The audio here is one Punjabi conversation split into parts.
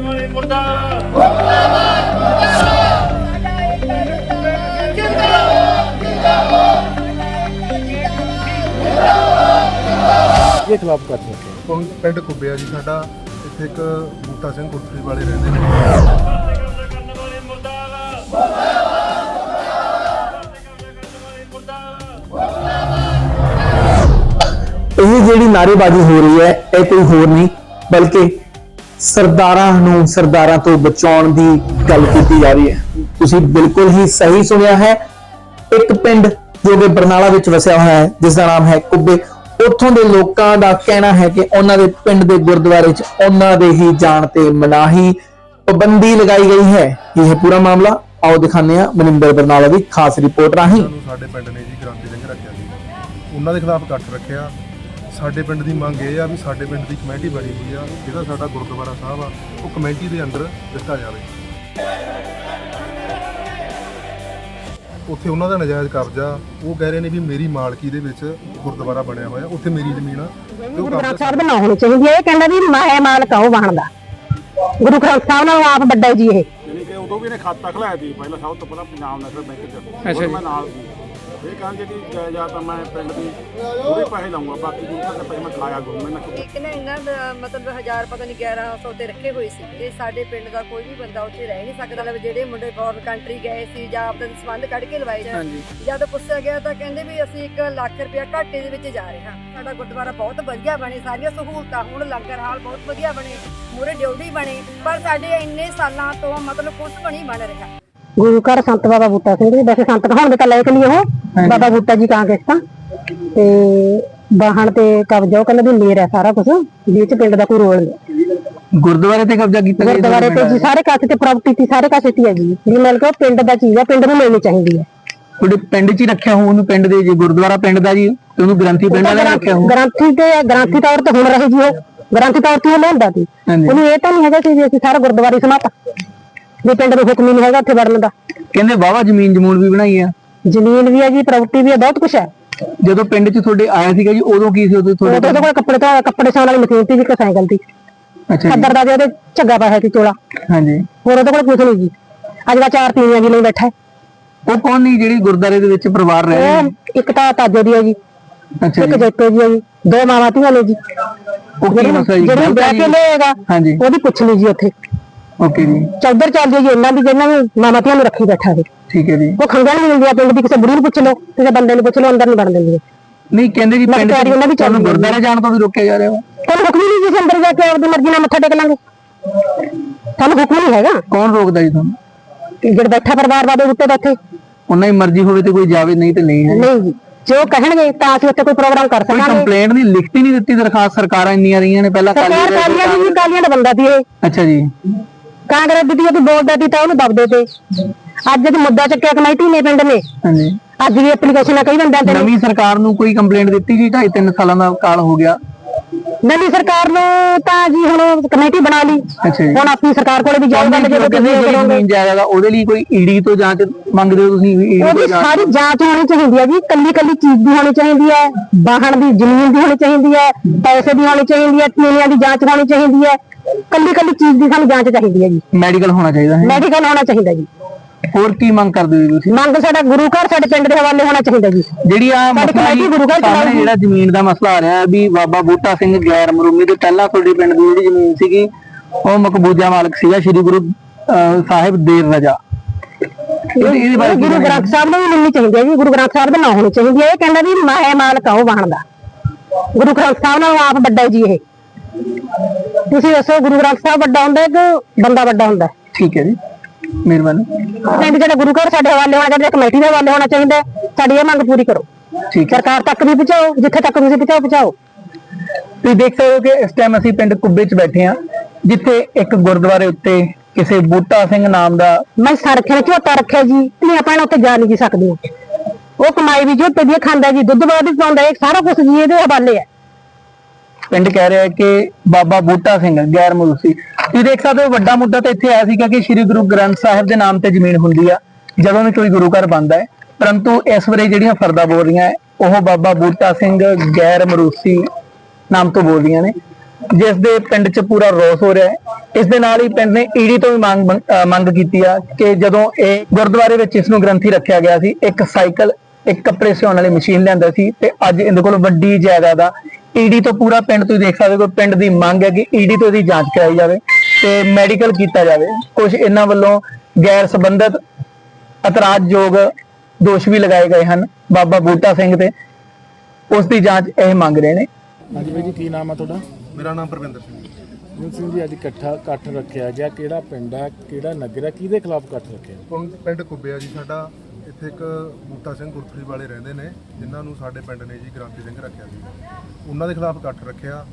ਵਾਲੇ ਮੁਰਦਾਬਾਦ ਇਹ ਖਿਲਾਫ ਕਰਦੇ ਹਾਂ ਪਿੰਡ ਖੁੱਬਿਆ ਜੀ ਸਾਡਾ ਇੱਥੇ ਇੱਕ ਬੂਟਾ ਸਿੰਘ ਕੁੱਟਰੀ ਵਾਲੇ ਰਹਿੰਦੇ ਨੇ। ਜਿਹੜੀ ਨਾਰੇਬਾਜ਼ੀ ਹੋ ਰਹੀ ਹੈ, ਇਹ ਕੋਈ ਹੋਰ ਨਹੀਂ, ਬਲਕਿ ਸਰਦਾਰਾਂ ਨੂੰ ਸਰਦਾਰਾਂ ਤੋਂ ਬਚਾਉਣ ਦੀ ਗੱਲ ਕੀਤੀ ਜਾ ਰਹੀ ਹੈ। ਤੁਸੀਂ ਬਿਲਕੁਲ ਹੀ ਸਹੀ ਸੁਣਿਆ ਹੈ। ਇੱਕ ਪਿੰਡ ਜੋ ਕਿ ਬਰਨਾਲਾ ਵਿੱਚ ਵਸਿਆ ਹੋਇਆ ਹੈ, ਜਿਸ ਦਾ ਨਾਮ ਹੈ ਕੁੱਬੇ, ਉੱਥੋਂ ਦੇ ਲੋਕਾਂ ਦਾ ਕਹਿਣਾ ਹੈ ਕਿ ਉਹਨਾਂ ਦੇ ਪਿੰਡ ਦੇ ਗੁਰਦੁਆਰੇ 'ਚ ਉਹਨਾਂ ਦੇ ਹੀ ਜਾਣ ਤੇ ਮਨਾਹੀ ਪਾਬੰਦੀ ਲਗਾਈ ਗਈ ਹੈ। ਇਹ ਪੂਰਾ ਮਾਮਲਾ, ਆਓ ਦਿਖਾਉਂਦੇ ਹਾਂ ਮਨਿੰਦਰ ਬਰਨਾਲਾ ਦੀ ਖਾਸ ਰਿਪੋਰਟ ਰਾਹੀਂ। ਸਾਡੇ ਪਿੰਡ ਨੇ ਜੀ ਗ੍ਰਾਂਤੀ ਸਿੰਘ ਰੱਖਿਆ ਜੀ ਉਹਨਾਂ ਦੇ ਖਿਲਾਫ ਇਕੱਠ ਰੱਖਿਆ। ਸਾਡੇ ਪਿੰਡ ਦੀ ਮੰਗ ਇਹ ਆ ਵੀ ਸਾਡੇ ਪਿੰਡ ਦੀ ਕਮੇਟੀ ਬਣੀ ਹੋਈ ਆ ਜਿਹੜਾ ਸਾਡਾ ਗੁਰਦੁਆਰਾ ਸਾਹਿਬ ਆ ਉਹ ਕਮੇਟੀ ਦੇ ਅੰਦਰ ਦਿੱਤਾ ਜਾਵੇ। ਉੱਥੇ ਉਹਨਾਂ ਦਾ ਨਜਾਇਜ਼ ਕਬਜ਼ਾ ਉਹ ਕਹਿ ਰਹੇ ਨੇ ਵੀ ਮੇਰੀ ਮਾਲਕੀ ਦੇ ਵਿੱਚ ਗੁਰਦੁਆਰਾ ਬਣਿਆ ਹੋਇਆ ਉੱਥੇ ਮੇਰੀ ਜ਼ਮੀਨ ਆ। ਉਹ ਗੁਰੂ ਗ੍ਰੰਥ ਸਾਹਿਬ ਨਾਂ ਹੋਣੀ ਚਾਹੀਦੀ ਹੈ ਇਹ ਕਹਿੰਦਾ ਵੀ ਮੈਂ ਮਾਲਕ ਆ ਉਹ ਬਣਦਾ। ਗੁਰੂ ਗ੍ਰੰਥ ਸਾਹਿਬ ਨਾਲ ਆਪ ਵੱਡਾ ਜੀ ਇਹ। ਯਾਨੀ ਕਿ ਉਦੋਂ ਵੀ ਨੇ ਖਾਤਾ ਖੁਲਾਇਆ ਸੀ ਪਹਿਲਾਂ ਸਭ ਤੋਂ ਪਹਿਲਾਂ ਪੰਜਾਬ ਨੈਸ਼ਨਲ ਬੈਂਕ 'ਚ। ਅੱਛਾ ਮੈਂ ਨਾਲ ਸੀ। ਇਹ ਕਹਿੰਦੇ ਜਿਹੜੀ ਜਾਇਦਾਦ ਆ ਮੈਂ ਪਿੰਡ ਦੀ ਪੂਰੇ ਪੈਸੇ ਲਾਉਂਗਾ ਬਾਕੀ ਗੁਰੂ ਘਰ ਦੇ ਪੈਸੇ ਮੈਂ ਖਾਇਆ ਗੁਰੂ ਮੈਂ ਨਾ ਇੱਕ ਨਾ ਮਤਲਬ ਹਜ਼ਾਰ ਪਤਾ ਨਹੀਂ 1100 ਤੇ ਰੱਖੇ ਹੋਏ ਸੀ। ਇਹ ਸਾਡੇ ਪਿੰਡ ਦਾ ਕੋਈ ਵੀ ਬੰਦਾ ਉੱਥੇ ਰਹਿ ਨਹੀਂ ਸਕਦਾ ਮਤਲਬ ਜਿਹੜੇ ਮੁੰਡੇ ਫੋਰਨ ਕੰਟਰੀ ਗਏ ਸੀ ਜਾਂ ਆਪਣੇ ਸੰਬੰਧ ਕੱਢ ਕੇ ਲਵਾਏ ਜਾਣ ਜਦ ਪੁੱਛਿਆ ਗਿਆ ਤਾਂ ਕਹਿੰਦੇ ਵੀ ਅਸੀਂ 1 ਲੱਖ ਰੁਪਇਆ ਘਾਟੇ ਦੇ ਵਿੱਚ ਜਾ ਰਹੇ ਹਾਂ। ਸਾਡਾ ਗੁਰਦੁਆਰਾ ਬਹੁਤ ਵਧੀਆ ਬਣੇ ਸਾਰੀਆਂ ਸਹੂਲਤਾਂ ਹੁਣ ਲੰਗਰ ਹਾਲ ਬਹੁਤ ਵਧੀਆ ਬਣੇ ਮੂਰੇ ਡਿਊਟੀ ਬਣੇ ਪਰ ਸਾਡੇ ਇੰਨੇ ਸਾਲਾਂ ਤੋਂ ਮਤਲਬ ਕੁਝ ਬਣੀ ਬਣ ਰਿਹਾ। ਗੁਰੂ ਘਰ ਸੰਤ ਬਾਬਾ ਬੂਟਾ ਸਿੰਘ ਜੀ ਵੈਸੇ ਸੰਤ ਕਹਾਉਣ ਦੇ ਤਾਂ ਲੈ ਕੇ ਨਹੀਂ ਉਹ ਬਾਬਾ ਬੂਟਾ ਜੀ ਕਾਂਗਰਸ ਤਾਂ ਤੇ ਬਾਹਣ ਤੇ ਕਬਜ਼ਾ ਉਹ ਕਹਿੰਦਾ ਵੀ ਮੇਰਾ ਸਾਰਾ ਕੁਝ ਵੀ ਚ ਪਿੰਡ ਦਾ ਕੋਈ ਰੋਲ ਨਹੀਂ। ਗੁਰਦੁਆਰੇ ਤੇ ਕਬਜ਼ਾ ਕੀਤਾ ਗਿਆ ਗੁਰਦੁਆਰੇ ਤੇ ਜੀ ਸਾਰੇ ਕਾਸੇ ਤੇ ਪ੍ਰਾਪਰਟੀ ਸੀ ਸਾਰੇ ਕਾਸੇ ਤੇ ਹੈ ਜੀ ਵੀ ਮਿਲ ਕੇ ਪਿੰਡ ਦਾ ਚੀਜ਼ ਆ ਪਿੰਡ ਨੂੰ ਮਿਲਣੀ ਚਾਹੀਦੀ ਹੈ ਤੁਹਾਡੇ ਪਿੰਡ 'ਚ ਹੀ ਰੱਖਿਆ ਹੋ ਉਹਨੂੰ ਪਿੰਡ ਦੇ ਜੀ ਗੁਰਦੁਆਰਾ ਪਿੰਡ ਦਾ ਜੀ ਤੇ ਉਹਨੂੰ ਗ੍ਰੰਥੀ ਪਿੰਡ ਵਾਲਾ ਰੱਖਿਆ ਹੋ ਗ੍ਰੰਥੀ ਤੇ ਗ੍ਰੰਥੀ ਤੌਰ ਤੇ ਹੁਣ ਰਹੇ ਜੀ ਉਹ। ਗ੍ਰੰਥੀ ਤੌਰ ਤੇ ਲੈਂਦਾ ਸੀ। ਉਹਨੂੰ ਇਹ ਤਾਂ ਨਹੀਂ ਹੈਗਾ ਕਿ ਅਸੀਂ ਸਾਰਾ ਗੁਰਦੁਆਰੇ ਸਮਾਤਾ। ਵੀ ਪਿੰਡ ਦਾ ਹੁਕਮ ਹੀ ਨਹੀਂ ਹੈਗਾ ਉੱਥੇ ਵੜਨ ਦਾ। ਕਹਿੰਦੇ ਵਾਵਾ ਜ਼ਮੀਨ ਜਮੂਨ ਵੀ ਬਣਾਈ ਆ। ਜ਼ਮੀਨ ਵੀ ਹੈ ਜੀ ਪ੍ਰਾਪਰਟੀ ਵੀ ਹੈ ਬਹੁਤ ਕੁਝ ਹੈ ਜਦੋਂ ਪਿੰਡ 'ਚ ਤੁਹਾਡੇ ਆਇਆ ਸੀਗਾ ਜੀ ਉਦੋਂ ਕੀ ਸੀ ਉਦੋਂ ਤੁਹਾਡੇ ਤਾਂ ਉਹਦੇ ਕੋਲ ਕੱਪੜੇ ਤੋਂ ਕੱਪੜੇ ਸਾਉਣ ਵਾਲੀ ਮਸ਼ੀਨ ਸੀ ਵੀ ਇੱਕ ਸਾਈਕਲ ਦੀ। ਅੱਛਾ ਜੀ। ਅੱਦਰ ਦਾ ਵੀ ਉਹਦੇ ਝੱਗਾ ਪਾਇਆ ਸੀ ਚੋਲਾ। ਹਾਂਜੀ। ਹੋਰ ਉਹਦੇ ਕੋਲ ਕੁਝ ਨਹੀਂ ਜੀ। ਅੱਜ ਦਾ ਚਾਰ ਤੀਵੀਆਂ ਜੀ ਲਈ ਬੈਠਾ ਹੈ। ਉਹ ਕੌਣ ਨਹੀਂ ਜਿਹੜੀ ਗੁਰਦੁਆਰੇ ਦੇ ਵਿੱਚ ਪਰਿਵਾਰ ਰਹਿ ਰਹੇ ਨੇ ਉਹ ਇੱਕ ਤਾਂ ਤਾਜੋ ਦੀ ਹੈ ਜੀ। ਅੱਛਾ ਇੱਕ ਜੀ ਜੈਤੋ ਦੀ ਹੈ ਜੀ। ਦੋ ਮਾਵਾਂ ਧੀਆਂ ਨੇ ਜੀ। ਉਹ ਕੀ ਮਸਲਾ ਜੀ? ਜਿਹੜੀ ਗਲਤ ਹੈ ਵਿਆਹ ਜੀ? ਕੇ ਲਿਆਏਗਾ ਹਾਂਜੀ। ਉਹਦੀ ਪੁੱਛ ਲਈ ਜੀ ਉੱਥੇ। ਓਕੇ ਜੀ। ਚੌਧਰ ਚੱਲਦੀ ਹੈ ਜੀ ਇਹਨਾਂ ਦੀ ਜਿਹਨਾਂ ਨੂੰ ਮਾਮਾ ਧੀਆਂ ਨੂੰ ਰੱਖੀ ਬੈਠਾ ਹੈ ਠੀਕ ਹੈ ਜੀ। ਉਹ ਖੰਗਲ ਨਹੀਂ ਮਿਲਦੀ ਆ ਪਿੰਡ ਦੀ ਕਿਸੇ ਬੁੜੀ ਨੂੰ ਪੁੱਛ ਲਓ ਕਿਸੇ ਬੰਦੇ ਨੂੰ ਪੁੱਛ ਲਓ ਅੰਦਰ ਨਹੀਂ ਵੜਨ ਦਿੰਦੇ ਨਹੀਂ ਕਹਿੰਦੇ ਜੀ ਮੈਂ ਪਿੰਡ ਤਿਆਰੀ ਉਹਨਾਂ ਦੀ 'ਚ ਤੁਹਾਨੂੰ ਚੱਲਦੀ ਹੈ। ਗੁਰਦੁਆਰੇ ਜਾਣ ਤੋਂ ਵੀ ਰੋਕਿਆ ਜਾ ਰਿਹਾ ਵਾ। ਤੁਹਾਨੂੰ ਹੁਕਮ ਹੀ ਨਹੀਂ ਜੀ ਅੰਦਰ ਜਾ ਕੇ ਆਪਣੀ ਮਰਜ਼ੀ ਨਾਲ ਮੱਥਾ ਟੇਕ ਲਾਂਗੇ। ਤੁਹਾਨੂੰ ਹੁਕਮ ਨਹੀਂ ਹੈਗਾ? ਕੌਣ ਰੋਕਦਾ ਜੀ ਤੁਹਾਨੂੰ? ਕਿ ਜਿਹੜਾ ਬੈਠਾ ਪਰਿਵਾਰ ਵਾਦੇ ਉੱਤੇ ਬੈਠੇ। ਉਹਨਾਂ ਦੀ ਮਰਜ਼ੀ ਹੋਵੇ ਤੇ ਕੋਈ ਜਾਵੇ ਨਹੀਂ ਤੇ ਨਹੀਂ ਹੈ। ਨਹੀਂ ਜੀ ਜੋ ਕਹਿਣਗੇ ਤਾਂ ਅਸੀਂ ਉੱਥੇ ਕੋਈ ਪ੍ਰੋਗਰਾਮ ਕਰ ਕੋਈ ਸਕਾਂਗੇ। ਕੰਪਲੇਂਟ ਨਹੀਂ ਲਿਖਤੀ ਨਹੀਂ ਦਿੱਤੀ ਦਰਖਾਸਤ ਸਰਕਾਰਾਂ ਇੰਨੀਆਂ ਰਹੀਆਂ ਨੇ ਪਹਿਲਾਂ ਸਰਕਾਰ ਕਾਲੀ ਕਾਲੀਆਂ ਦੀ ਜੀ, ਕਾਲੀਆਂ ਦਾ ਬੰਦਾ ਸੀ ਇਹ। ਅੱਛਾ ਜੀ। ਕਾਂਗਰਸ ਦੀ ਉਹ ਬੋਲਦਾ ਸੀ ਤਾਂ ਉਹਨੂੰ ਦਬਦੇ ਤੇ। ਅੱਜ ਜਦ ਮੁੱਦਾ ਚੱਕਿਆ ਕਮੇਟੀ ਨੇ ਪਿੰਡ ਨੇ ਹਾਂਜੀ। ਅੱਜ ਵੀ ਐਪਲੀਕੇਸ਼ਨ ਕਈ ਬੰਦਿਆਂ ਤੇ। ਨਵੀਂ ਸਰਕਾਰ ਨੂੰ ਕੋਈ ਕੰਪਲੇਂਟ ਦਿੱਤੀ ਜੀ? 2.5 3 ਸਾਲਾਂ ਦਾ ਕਾਲ ਹੋ ਗਿਆ। ਨਵੀਂ ਸਰਕਾਰ ਨੂੰ ਤਾਂ ਜੀ ਹੁਣ ਕਮੇਟੀ ਬਣਾ ਲਈ। ਹੁਣ ਆਪਣੀ ਸਰਕਾਰ ਕੋਲੇ ਵੀ ਜਾਊਗਾ ਜਦੋਂ ਕਰੋਗੇ। ਜ਼ਮੀਨ ਆ? ਉਹਦੇ ਲਈ ਕੋਈ ਈਡੀ ਤੋਂ ਜਾਂਚ ਮੰਗਦੇ ਹੋ ਤੁਸੀਂ? ਈਡੀ ਤੋਂ ਸਾਰੀ ਜਾਂਚ ਹੋਣੀ ਚਾਹੀਦੀ ਹੈ ਜੀ। ਕੱਲੀ ਕੱਲੀ ਚੀਜ਼ ਦੀ ਹੋਣੀ ਚਾਹੀਦੀ ਹੈ ਵਾਹਣ ਦੀ ਜ਼ਮੀਨ ਦੀ ਹੋਣੀ ਚਾਹੀਦੀ ਹੈ ਪੈਸੇ ਦੀ ਹੋਣੀ ਚਾਹੀਦੀ ਹੈ ਟੀਨੀਆਂ ਦੀ ਜਾਂਚ ਹੋਣੀ ਚਾਹੀਦੀ ਹੈ ਕੱਲੀ ਕੱਲੀ ਚੀਜ਼ ਦੀ ਸਾਨੂੰ ਜਾਂਚ ਚਾਹੀਦੀ ਹੈ ਜੀ। ਮੈਡੀਕਲ ਹੋਣਾ ਚਾਹੀਦਾ ਹੈ। ਮੈਡੀਕਲ ਹੋਣਾ ਚਾਹੀਦਾ ਜੀ। ਹੋਰ ਕੀ ਮੰਗ ਕਰਦੇ ਹੋ ਤੁਸੀਂ? ਮੰਗ ਸਾਡਾ ਗੁਰੂ ਘਰ ਸਾਡੇ ਪਿੰਡ ਦੇ ਹਵਾਲੇ ਹੋਣਾ ਚਾਹੀਦਾ ਜੀ। ਜਿਹੜੀ ਆ ਮਸਲਾ ਜੀ ਗੁਰੂ ਘਰ ਸਾਹਮਣੇ। ਜਿਹੜਾ ਜ਼ਮੀਨ ਦਾ ਮਸਲਾ ਆ ਰਿਹਾ ਹੈ ਵੀ ਬਾਬਾ ਬੂਟਾ ਸਿੰਘ ਗੈਰ ਮਰੂਮੀ ਦੇ ਪਹਿਲਾਂ ਤੁਹਾਡੇ ਪਿੰਡ ਦੀ ਜਿਹੜੀ ਜ਼ਮੀਨ ਸੀਗੀ ਉਹ ਮਕਬੂਜਾ ਮਾਲਕ ਸੀਗਾ ਸ੍ਰੀ ਗੁਰੂ ਸਾਹਿਬ ਦੇਰ ਰਜਾ। ਇਹਦੇ ਬਾਰੇ ਗੁਰੂ ਗ੍ਰੰਥ ਸਾਹਿਬ ਨੂੰ ਵੀ ਮਿਲਣੀ ਚਾਹੀਦੀ ਹੈ ਜੀ। ਗੁਰੂ ਗ੍ਰੰਥ ਸਾਹਿਬ ਦਾ ਨਾਂ ਹੋਣੀ ਚਾਹੀਦੀ ਹੈ। ਇਹ ਕਹਿੰਦਾ ਵੀ ਮੈਂ ਮਾਲਕ ਆ ਉਹ ਬਣਦਾ। ਗੁਰੂ ਗ੍ਰੰਥ ਸਾਹਿਬ ਨਾਲ ਆਪ ਵੱਡਾ ਹੈ ਜੀ ਇਹ। ਤੁਸੀਂ ਦੱਸੋ ਗੁਰੂ ਗ੍ਰੰਥ ਸਾਹਿਬ ਵੱਡਾ ਹੁੰਦਾ ਹੈ ਕਿ ਬੰਦਾ ਵੱਡਾ ਹੁੰਦਾ ਹੈ? ਠੀਕ ਹੈ ਜੀ ਮਿਹਰਬਾਨੀ। ਪਿੰਡ ਜਿਹੜਾ ਗੁਰੂ ਘਰ ਸਾਡੇ ਹਵਾਲੇ ਹੋਣਾ ਚਾਹੀਦਾ ਕਮੇਟੀ ਦੇ ਹਵਾਲੇ ਹੋਣਾ ਚਾਹੀਦਾ ਹੈ। ਸਾਡੀ ਇਹ ਮੰਗ ਪੂਰੀ ਕਰੋ। ਠੀਕ ਹੈ। ਸਰਕਾਰ ਤੱਕ ਵੀ ਪਹੁੰਚਾਓ ਜਿੱਥੇ ਤੱਕ ਤੁਸੀਂ ਪਹੁੰਚਾਓ ਪਹੁੰਚਾਓ। ਤੁਸੀਂ ਦੇਖ ਸਕਦੇ ਹੋ ਕਿ ਇਸ ਟਾਈਮ ਅਸੀਂ ਪਿੰਡ ਕੁੱਬੇ 'ਚ ਬੈਠੇ ਹਾਂ ਜਿੱਥੇ ਇੱਕ ਗੁਰਦੁਆਰੇ ਉੱਤੇ ਕਿਸੇ ਬੂਟਾ ਸਿੰਘ ਨਾਮ ਦਾ ਮੈਂ ਸਰਖੇ ਨੇ ਝੋਟਾ ਰੱਖਿਆ ਜੀ ਧੀਆਂ ਭੈਣਾਂ ਉੱਤੇ ਜਾ ਨਹੀਂ ਜੀ ਸਕਦੀਆਂ ਉਹ ਕਮਾਈ ਵੀ ਝੋਟੇ ਦੀ ਖਾਂਦਾ ਜੀ ਦੁੱਧ ਬਾਦ ਵੀ ਪਾਉਂਦਾ ਇਹ ਸਾਰਾ ਕੁਝ ਜੀ ਇਹਦੇ ਹਵਾਲੇ ਹੈ। ਪਿੰਡ ਕਹਿ ਰਿਹਾ ਕਿ ਬਾਬਾ ਬੂਟਾ ਸਿੰਘ ਗੈਰ ਮਰੂਸੀ ਤੁਸੀਂ ਦੇਖ ਸਕਦੇ ਹੋ ਵੱਡਾ ਮੁੱਦਾ ਤਾਂ ਇੱਥੇ ਆਇਆ ਸੀਗਾ ਕਿ ਸ੍ਰੀ ਗੁਰੂ ਗ੍ਰੰਥ ਸਾਹਿਬ ਦੇ ਨਾਮ ਤੇ ਜ਼ਮੀਨ ਹੁੰਦੀ ਆ, ਜਦੋਂ ਵੀ ਕੋਈ ਗੁਰੂ ਘਰ ਬਣਦਾ ਹੈ। ਪਰੰਤੂ ਇਸ ਵੇਲੇ ਜਿਹੜੀਆਂ ਫਰਦਾ ਬੋਲ ਰਹੀਆਂ ਉਹ ਬਾਬਾ ਬੂਟਾ ਸਿੰਘ ਗੈਰ ਮਰੂਸੀ ਨਾਮ ਤੋਂ ਬੋਲਦੀਆਂ ਨੇ। ਜਿਸ ਦੇ ਪਿੰਡ 'ਚ ਪੂਰਾ ਰੋਸ ਹੋ ਰਿਹਾ ਹੈ। ਇਸ ਦੇ ਨਾਲ ਹੀ ਪਿੰਡ ਨੇ ਈਡੀ ਤੋਂ ਵੀ ਮੰਗ, ਮੰਗ- ਕੀਤੀ ਆ ਕਿ ਜਦੋਂ ਇਹ ਗੁਰਦੁਆਰੇ ਵਿੱਚ ਇਸ ਨੂੰ ਗ੍ਰੰਥੀ ਰੱਖਿਆ ਗਿਆ ਸੀ, ਇੱਕ ਸਾਈਕਲ, ਇੱਕ ਕੱਪੜੇ ਸਿਉਣ ਵਾਲੀ ਮਸ਼ੀਨ ਲਿਆਂਦਾ ਸੀ ਤੇ ਅੱਜ ਇਹਦੇ ਕੋਲ ਵੱਡੀ ਜਾਇਦਾਦ ਆ। ਈਡੀ ਤੋਂ ਪੂਰਾ ਪਿੰਡ ਤੁਸੀਂ ਦੇਖ ਸਕਦੇ ਹੋ ਪਿੰਡ ਦੀ ਮੰਗ ਹੈ ਕਿ ਈਡੀ ਤੋਂ ਇਹਦੀ ਜਾਂਚ ਕਰਾਈ ਜਾਵੇ ਤੇ ਮੈਡੀਕਲ ਕੀਤਾ ਜਾਵੇ। ਕੁਝ ਇਹਨਾਂ ਵੱਲੋਂ ਗੈਰ ਸੰਬੰਧਿਤ ਇਤਰਾਜ਼ਯੋਗ ਦੋਸ਼ ਵੀ ਲਗਾਏ ਗਏ ਹਨ ਬਾਬਾ ਬੂਟਾ ਸਿੰਘ ਤੇ। ਉਸ ਦੀ ਜਾਂਚ ਇਹ ਮੰਗ ਰਹੇ ਨੇ। ਹਾਂਜੀ ਬਾਈ ਜੀ ਕੀ ਨਾਮ ਆ ਤੁਹਾਡਾ? ਮੇਰਾ ਨਾਮ ਪ੍ਰਵਿੰਦਰ ਸਿੰਘ ਜੀ ਸਿੰਘ ਜੀ ਅੱਜ ਇਕੱਠਾ ਇਕੱਠ ਰੱਖਿਆ ਗਿਆ। ਕਿਹੜਾ ਪਿੰਡ ਹੈ ਕਿਹੜਾ ਨਗਰ ਹੈ ਕਿਹਦੇ ਖਿਲਾਫ ਇਕੱਠ ਰੱਖਿਆ ਪਿੰਡ ਕੁੱਬਿਆ ਜੀ ਸਾਡਾ। ਇੱਥੇ ਇੱਕ ਬੂਟਾ ਸਿੰਘ ਗੁਰਥਰੀ ਵਾਲੇ ਰਹਿੰਦੇ ਨੇ ਜਿਨ੍ਹਾਂ ਨੂੰ ਸਾਡੇ ਪਿੰਡ ਨੇ ਜੀ ਗ੍ਰਾਂਤੀ ਸਿੰਘ ਰੱਖਿਆ ਜੀ ਉਹਨਾਂ ਦੇ ਖਿਲਾਫ ਇਕੱਠ ਰੱਖਿਆ।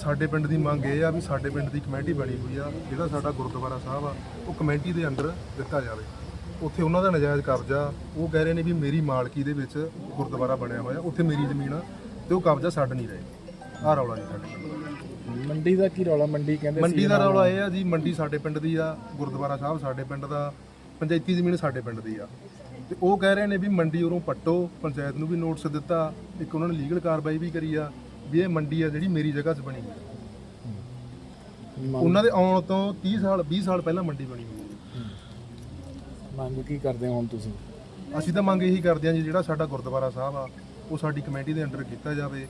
ਸਾਡੇ ਪਿੰਡ ਦੀ ਮੰਗ ਇਹ ਆ ਵੀ ਸਾਡੇ ਪਿੰਡ ਦੀ ਕਮੇਟੀ ਬਣੀ ਹੋਈ ਆ ਜਿਹੜਾ ਸਾਡਾ ਗੁਰਦੁਆਰਾ ਸਾਹਿਬ ਆ ਉਹ ਕਮੇਟੀ ਦੇ ਅੰਡਰ ਦਿੱਤਾ ਜਾਵੇ। ਉੱਥੇ ਉਹਨਾਂ ਦਾ ਨਜਾਇਜ਼ ਕਬਜ਼ਾ ਉਹ ਕਹਿ ਰਹੇ ਨੇ ਵੀ ਮੇਰੀ ਮਾਲਕੀ ਦੇ ਵਿੱਚ ਗੁਰਦੁਆਰਾ ਬਣਿਆ ਹੋਇਆ ਉੱਥੇ ਮੇਰੀ ਜ਼ਮੀਨ ਆ ਤੇ ਉਹ ਕਬਜ਼ਾ ਛੱਡ ਨਹੀਂ ਰਹੇ। ਆਹ ਰੌਲਾ ਜੀ ਸਾਡੇ। ਮੰਡੀ ਦਾ ਕੀ ਰੌਲਾ? ਮੰਡੀ ਕਹਿੰਦੇ ਮੰਡੀ ਦਾ ਰੌਲਾ ਇਹ ਆ ਜੀ ਮੰਡੀ ਸਾਡੇ ਪਿੰਡ ਦੀ ਆ ਗੁਰਦੁਆਰਾ ਸਾਹਿਬ ਸਾਡੇ ਪਿੰਡ ਦਾ ਪੰਚਾਇਤੀ ਜ਼ਮੀਨ ਸਾਡੇ ਪਿੰਡ ਦੀ ਆ। ਤੇ ਉਹ ਕਹਿ ਰਹੇ ਨੇ ਵੀ ਮੰਡੀ ਉਰੋਂ ਪੱਟੋ ਪੰਚਾਇਤ ਨੂੰ ਵੀ ਨੋਟਿਸ ਦਿੱਤਾ ਇੱਕ ਉਹਨਾਂ ਨੇ ਲੀਗਲ ਕਾਰਵਾਈ ਵੀ ਕਰੀ ਆ ਵੀ ਇਹ ਮੰਡੀ ਆ ਜਿਹੜੀ ਮੇਰੀ ਜਗ੍ਹਾ 'ਚ ਬਣੀ ਹੋਈ ਆ। ਉਹਨਾਂ ਦੇ ਆਉਣ ਤੋਂ 30 ਸਾਲ 20 ਸਾਲ ਪਹਿਲਾਂ ਮੰਡੀ ਬਣੀ ਹੋਈ ਮੰਗ ਕੀ ਕਰਦੇ ਹੋ ਹੁਣ ਤੁਸੀਂ? ਅਸੀਂ ਤਾਂ ਮੰਗ ਇਹੀ ਕਰਦੇ ਆ ਜੀ ਜਿਹੜਾ ਸਾਡਾ ਗੁਰਦੁਆਰਾ ਸਾਹਿਬ ਆ ਉਹ ਸਾਡੀ ਕਮੇਟੀ ਦੇ ਅੰਡਰ ਕੀਤਾ ਜਾਵੇ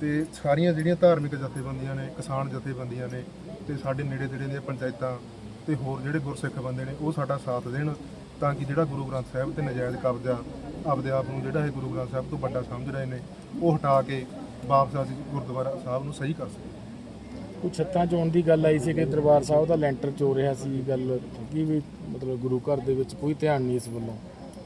ਤੇ ਸਾਰੀਆਂ ਜਿਹੜੀਆਂ ਧਾਰਮਿਕ ਜਥੇਬੰਦੀਆਂ ਨੇ ਕਿਸਾਨ ਜਥੇਬੰਦੀਆਂ ਨੇ ਤੇ ਸਾਡੇ ਨੇੜੇ ਤੇੜੇ ਦੀਆਂ ਪੰਚਾਇਤਾਂ ਤੇ ਹੋਰ ਜਿਹੜੇ ਗੁਰਸਿੱਖ ਬੰਦੇ ਨੇ ਉਹ ਸਾਡਾ ਸਾਥ ਦੇਣ ਤਾਂ ਕਿ ਜਿਹੜਾ ਗੁਰੂ ਗ੍ਰੰਥ ਸਾਹਿਬ ਤੇ ਨਜਾਇਜ਼ ਕਬਜ਼ਾ ਆਪਦੇ ਆਪ ਨੂੰ ਜਿਹੜਾ ਇਹ ਗੁਰੂ ਗ੍ਰੰਥ ਸਾਹਿਬ ਤੋਂ ਵੱਡਾ ਸਮਝ ਰਹੇ ਨੇ ਉਹ ਹਟਾ ਕੇ ਵਾਪਸ ਅਸੀਂ ਗੁਰਦੁਆਰਾ ਸਾਹਿਬ ਨੂੰ ਸਹੀ ਕਰ ਸਕੀਏ ਕੁਝ ਛੱਤਾਂ ਚੋਣ ਦੀ ਗੱਲ ਆਈ ਸੀ ਕਿ ਦਰਬਾਰ ਸਾਹਿਬ ਦਾ ਲੈਂਟਰ ਚੋ ਰਿਹਾ ਸੀ ਗੱਲ ਕੀ ਵੀ ਮਤਲਬ ਗੁਰੂ ਘਰ ਦੇ ਵਿੱਚ ਕੋਈ ਧਿਆਨ ਨਹੀਂ ਇਸ ਵੱਲੋਂ?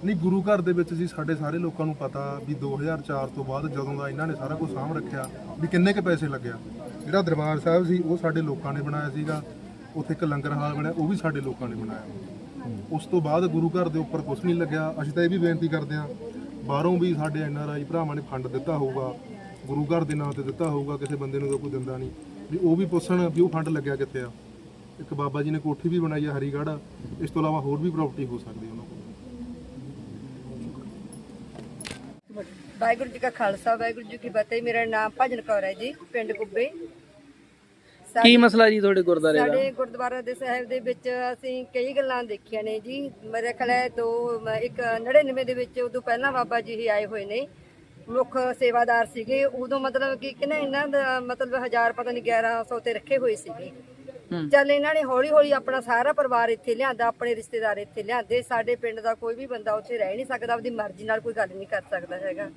ਨਹੀਂ ਗੁਰੂ ਘਰ ਦੇ ਵਿੱਚ ਜੀ ਸਾਡੇ ਸਾਰੇ ਲੋਕਾਂ ਨੂੰ ਪਤਾ ਵੀ 2004 ਤੋਂ ਬਾਅਦ ਜਦੋਂ ਦਾ ਇਹਨਾਂ ਨੇ ਸਾਰਾ ਕੁਝ ਸਾਂਭ ਰੱਖਿਆ ਵੀ ਕਿੰਨੇ ਕੁ ਪੈਸੇ ਲੱਗਿਆ। ਜਿਹੜਾ ਦਰਬਾਰ ਸਾਹਿਬ ਸੀ ਉਹ ਸਾਡੇ ਲੋਕਾਂ ਨੇ ਬਣਾਇਆ ਸੀਗਾ। ਉੱਥੇ ਇੱਕ ਲੰਗਰ ਹਾਲ ਬਣਿਆ ਉਹ ਵੀ ਸਾਡੇ ਲੋਕਾਂ ਨੇ ਬਣਾਇਆ। ਉਸ ਤੋਂ ਬਾਅਦ ਗੁਰੂ ਘਰ ਦੇ ਉੱਪਰ ਕੁਝ ਨਹੀਂ ਲੱਗਿਆ। ਅਸੀਂ ਤਾਂ ਇਹ ਵੀ ਬੇਨਤੀ ਕਰਦੇ ਹਾਂ, ਬਾਹਰੋਂ ਵੀ ਸਾਡੇ ਐਨ ਆਰ ਆਈ ਭਰਾਵਾਂ ਨੇ ਫੰਡ ਦਿੱਤਾ ਹੋਊਗਾ, ਗੁਰੂ ਘਰ ਦੇ ਨਾਂ ਤੇ ਦਿੱਤਾ ਹੋਊਗਾ, ਕਿਸੇ ਬੰਦੇ ਨੂੰ ਤਾਂ ਕੋਈ ਦਿੰਦਾ ਨਹੀਂ। ਵੀ ਉਹ ਵੀ ਪੁੱਛਣ ਵੀ ਉਹ ਫੰਡ ਲੱਗਿਆ ਕਿੱਥੇ ਆ। ਇੱਕ ਬਾਬਾ ਜੀ ਨੇ ਕੋਠੀ ਵੀ ਬਣਾਈ ਆ ਹਰੀਗੜ੍ਹ, ਇਸ ਤੋਂ ਇਲਾਵਾ ਹੋਰ ਵੀ ਪ੍ਰਾਪਰਟੀ ਹੋ ਸਕਦੀ ਉਹਨਾਂ ਕੋਲ। ਵਾਹਿਗੁਰੂ ਜੀ ਕਾ ਖਾਲਸਾ, ਵਾਹਿਗੁਰੂ ਜੀ ਕੀ ਫਤਿਹ। ਮੇਰਾ ਨਾਮ ਭਜਨ ਕੌਰ ਹੈ ਜੀ, ਪਿੰਡ ਕੁੱਬੇ ਕੀ ਮਸਲਾ ਜੀ ਤੁਹਾਡੇ ਗੁਰਦਾਰੇ ਦਾ? ਸਾਡੇ ਗੁਰਦੁਆਰਾ ਦੇ ਸਾਹਿਬ ਦੇ ਵਿੱਚ ਅਸੀਂ ਕਈ ਗੱਲਾਂ ਦੇਖੀਆਂ ਨੇ ਜੀ। ਮੇਰੇ ਖਿਆਲ ਹੈ ਦੋ ਇੱਕ 99 ਦੇ ਵਿੱਚ ਉਦੋਂ ਪਹਿਲਾਂ ਬਾਬਾ ਜੀ ਹੀ ਆਏ ਹੋਏ ਨੇ। ਮੁੱਖ ਸੇਵਾਦਾਰ ਸੀਗੇ। ਉਦੋਂ ਮਤਲਬ ਕਿ ਕਿੰਨਾ ਇਹਨਾਂ ਦਾ ਮਤਲਬ ਹਜ਼ਾਰ ਪਤਾ ਨਹੀਂ 1100 ਤੇ ਰੱਖੇ ਹੋਏ ਸੀਗੇ। ਚੱਲ ਇਹਨਾਂ ਨੇ ਹੌਲੀ ਹੌਲੀ ਆਪਣਾ ਸਾਰਾ ਪਰਿਵਾਰ ਇੱਥੇ ਲਿਆਂਦਾ ਆਪਣੇ ਰਿਸ਼ਤੇਦਾਰ ਇੱਥੇ ਲਿਆਂਦੇ। ਸਾਡੇ ਪਿੰਡ ਦਾ ਕੋਈ ਵੀ ਬੰਦਾ ਉੱਥੇ ਰਹਿ ਨਹੀਂ ਸਕਦਾ ਆਪਦੀ ਮਰਜ਼ੀ ਨਾਲ ਕੋਈ ਗੱਲ ਨਹੀਂ ਕਰ ਸਕਦਾ ਹੈਗਾ।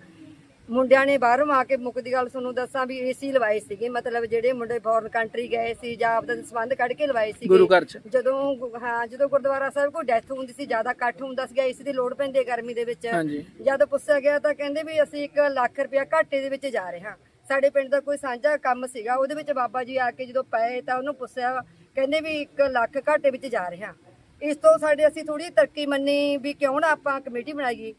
ਮੁੰਡਿਆਂ ਨੇ ਬਾਹਰੋਂ ਆ ਕੇ ਮੁੱਕ ਦੀ ਗੱਲ ਤੁਹਾਨੂੰ ਦੱਸਾਂ ਵੀ ਏਸੀ ਲਵਾਏ ਸੀਗੇ ਮਤਲਬ ਜਿਹੜੇ ਮੁੰਡੇ ਫੋਰਨ ਕੰਟਰੀ ਗਏ ਸੀ ਜਾਂ ਆਪਦਾ ਸੰਬੰਧ ਕੱਢ ਕੇ ਲਵਾਏ ਸੀਗੇ। ਗੁਰੂ ਘਰ ਚ। ਜਦੋਂ ਗੁ- ਹਾਂ ਜਦੋਂ ਗੁਰਦੁਆਰਾ ਸਾਹਿਬ ਕੋਈ ਡੈਥ ਹੁੰਦੀ ਸੀ ਜ਼ਿਆਦਾ ਇਕੱਠ ਹੁੰਦਾ ਸੀਗਾ ਏਸੀ ਦੀ ਲੋੜ ਪੈਂਦੀ ਹੈ ਗਰਮੀ ਦੇ ਵਿੱਚ। ਹਾਂਜੀ। ਜਦ ਪੁੱਛਿਆ ਗਿਆ ਤਾਂ ਕਹਿੰਦੇ ਵੀ ਅਸੀਂ 1 ਲੱਖ ਰੁਪਇਆ ਘਾਟੇ ਦੇ ਵਿੱਚ ਜਾ ਰਹੇ ਹਾਂ। ਸਾਡੇ ਪਿੰਡ ਦਾ ਕੋਈ ਸਾਂਝਾ ਕੰਮ ਸੀਗਾ ਉਹਦੇ ਵਿੱਚ ਬਾਬਾ ਜੀ ਆ ਕੇ ਜਦੋਂ ਪਏ ਤਾਂ ਉਹਨੂੰ ਪੁੱਛਿਆ ਕਹਿੰਦੇ ਵੀ 1 ਲੱਖ ਘਾਟੇ ਵਿੱਚ ਜਾ ਰਹੇ ਹਾਂ। ਇਸ ਤੋਂ ਸਾਡੇ ਅਸੀਂ ਥੋੜੀ ਤਰੱਕੀ ਮੰਨੀ ਵੀ ਕਿਉਂ ਨਾ ਆਪਾਂ ਕਮੇਟੀ ਬਣਾਈਏ।